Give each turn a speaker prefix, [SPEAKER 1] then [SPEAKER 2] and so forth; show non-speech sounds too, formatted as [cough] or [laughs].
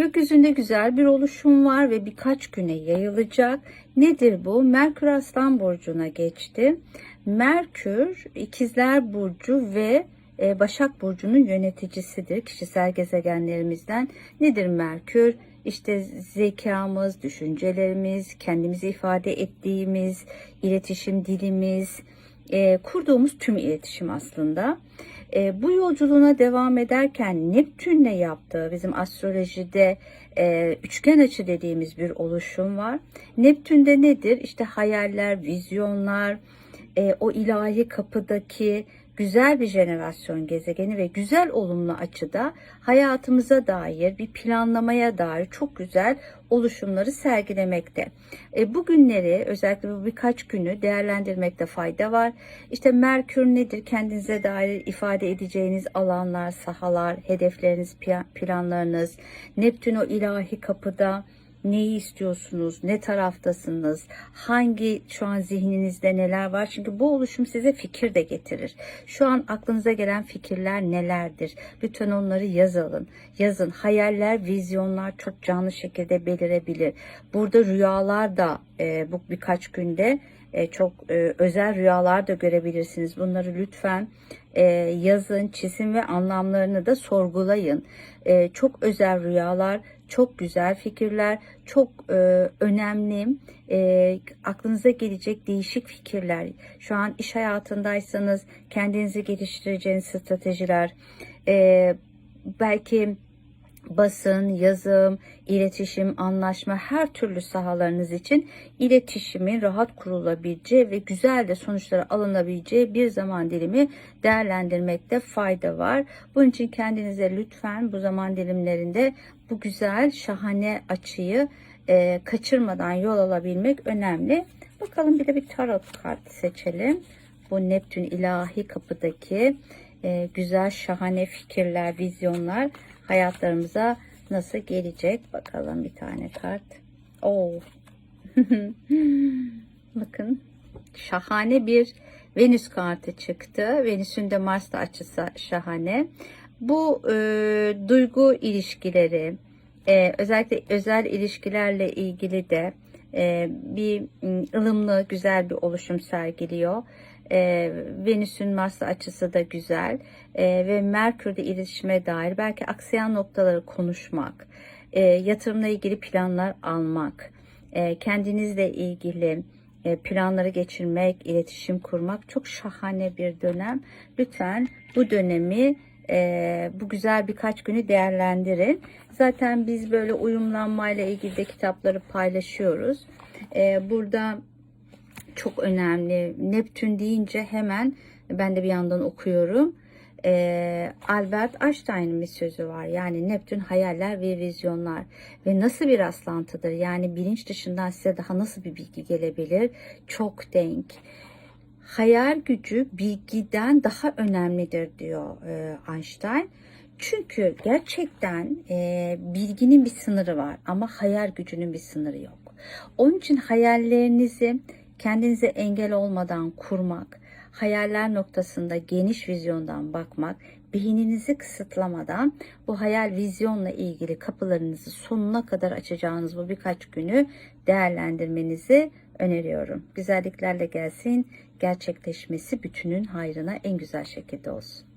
[SPEAKER 1] Gökyüzünde güzel bir oluşum var ve birkaç güne yayılacak. Nedir bu? Merkür Aslan Burcu'na geçti. Merkür İkizler Burcu ve e, Başak Burcu'nun yöneticisidir. Kişisel gezegenlerimizden. Nedir Merkür? İşte zekamız, düşüncelerimiz, kendimizi ifade ettiğimiz, iletişim dilimiz, e, kurduğumuz tüm iletişim aslında. E, bu yolculuğuna devam ederken Neptün'le yaptığı bizim astrolojide e, üçgen açı dediğimiz bir oluşum var. Neptün'de nedir? İşte hayaller, vizyonlar, e, o ilahi kapıdaki güzel bir jenerasyon gezegeni ve güzel olumlu açıda hayatımıza dair bir planlamaya dair çok güzel oluşumları sergilemekte. E, bu günleri özellikle bu birkaç günü değerlendirmekte fayda var. İşte Merkür nedir? Kendinize dair ifade edeceğiniz alanlar, sahalar, hedefleriniz, planlarınız. Neptün o ilahi kapıda neyi istiyorsunuz, ne taraftasınız, hangi şu an zihninizde neler var. Çünkü bu oluşum size fikir de getirir. Şu an aklınıza gelen fikirler nelerdir? Lütfen onları yazalım. Yazın. Hayaller, vizyonlar çok canlı şekilde belirebilir. Burada rüyalar da e, bu birkaç günde e, çok e, özel rüyalar da görebilirsiniz. Bunları lütfen e, yazın, çizin ve anlamlarını da sorgulayın. Çok özel rüyalar, çok güzel fikirler, çok önemli, aklınıza gelecek değişik fikirler. Şu an iş hayatındaysanız kendinizi geliştireceğiniz stratejiler, e, belki basın, yazım, iletişim, anlaşma her türlü sahalarınız için iletişimin rahat kurulabileceği ve güzel de sonuçları alınabileceği bir zaman dilimi değerlendirmekte fayda var. Bunun için kendinize lütfen bu zaman dilimlerinde bu güzel, şahane açıyı e, kaçırmadan yol alabilmek önemli. Bakalım bir de bir tarot kartı seçelim. Bu Neptün ilahi kapıdaki e, güzel, şahane fikirler, vizyonlar hayatlarımıza nasıl gelecek? Bakalım bir tane kart. Oo. [laughs] Bakın şahane bir Venüs kartı çıktı. Venüs'ün de Mars'ta açısı şahane. Bu e, duygu ilişkileri, e, özellikle özel ilişkilerle ilgili de e, bir ılımlı, güzel bir oluşum sergiliyor. E, Venüs'ün Mars'la açısı da güzel e, ve Merkür'de iletişime dair belki aksayan noktaları konuşmak, e, yatırımla ilgili planlar almak, e, kendinizle ilgili e, planları geçirmek, iletişim kurmak çok şahane bir dönem. Lütfen bu dönemi e, bu güzel birkaç günü değerlendirin. Zaten biz böyle uyumlanmayla ilgili de kitapları paylaşıyoruz. E, burada çok önemli. Neptün deyince hemen ben de bir yandan okuyorum. Ee, Albert Einstein'ın bir sözü var. Yani Neptün hayaller ve vizyonlar. Ve nasıl bir rastlantıdır? Yani bilinç dışından size daha nasıl bir bilgi gelebilir? Çok denk. Hayal gücü bilgiden daha önemlidir diyor e, Einstein. Çünkü gerçekten e, bilginin bir sınırı var ama hayal gücünün bir sınırı yok. Onun için hayallerinizi kendinize engel olmadan kurmak, hayaller noktasında geniş vizyondan bakmak, beyninizi kısıtlamadan bu hayal vizyonla ilgili kapılarınızı sonuna kadar açacağınız bu birkaç günü değerlendirmenizi öneriyorum. Güzelliklerle gelsin, gerçekleşmesi bütünün hayrına en güzel şekilde olsun.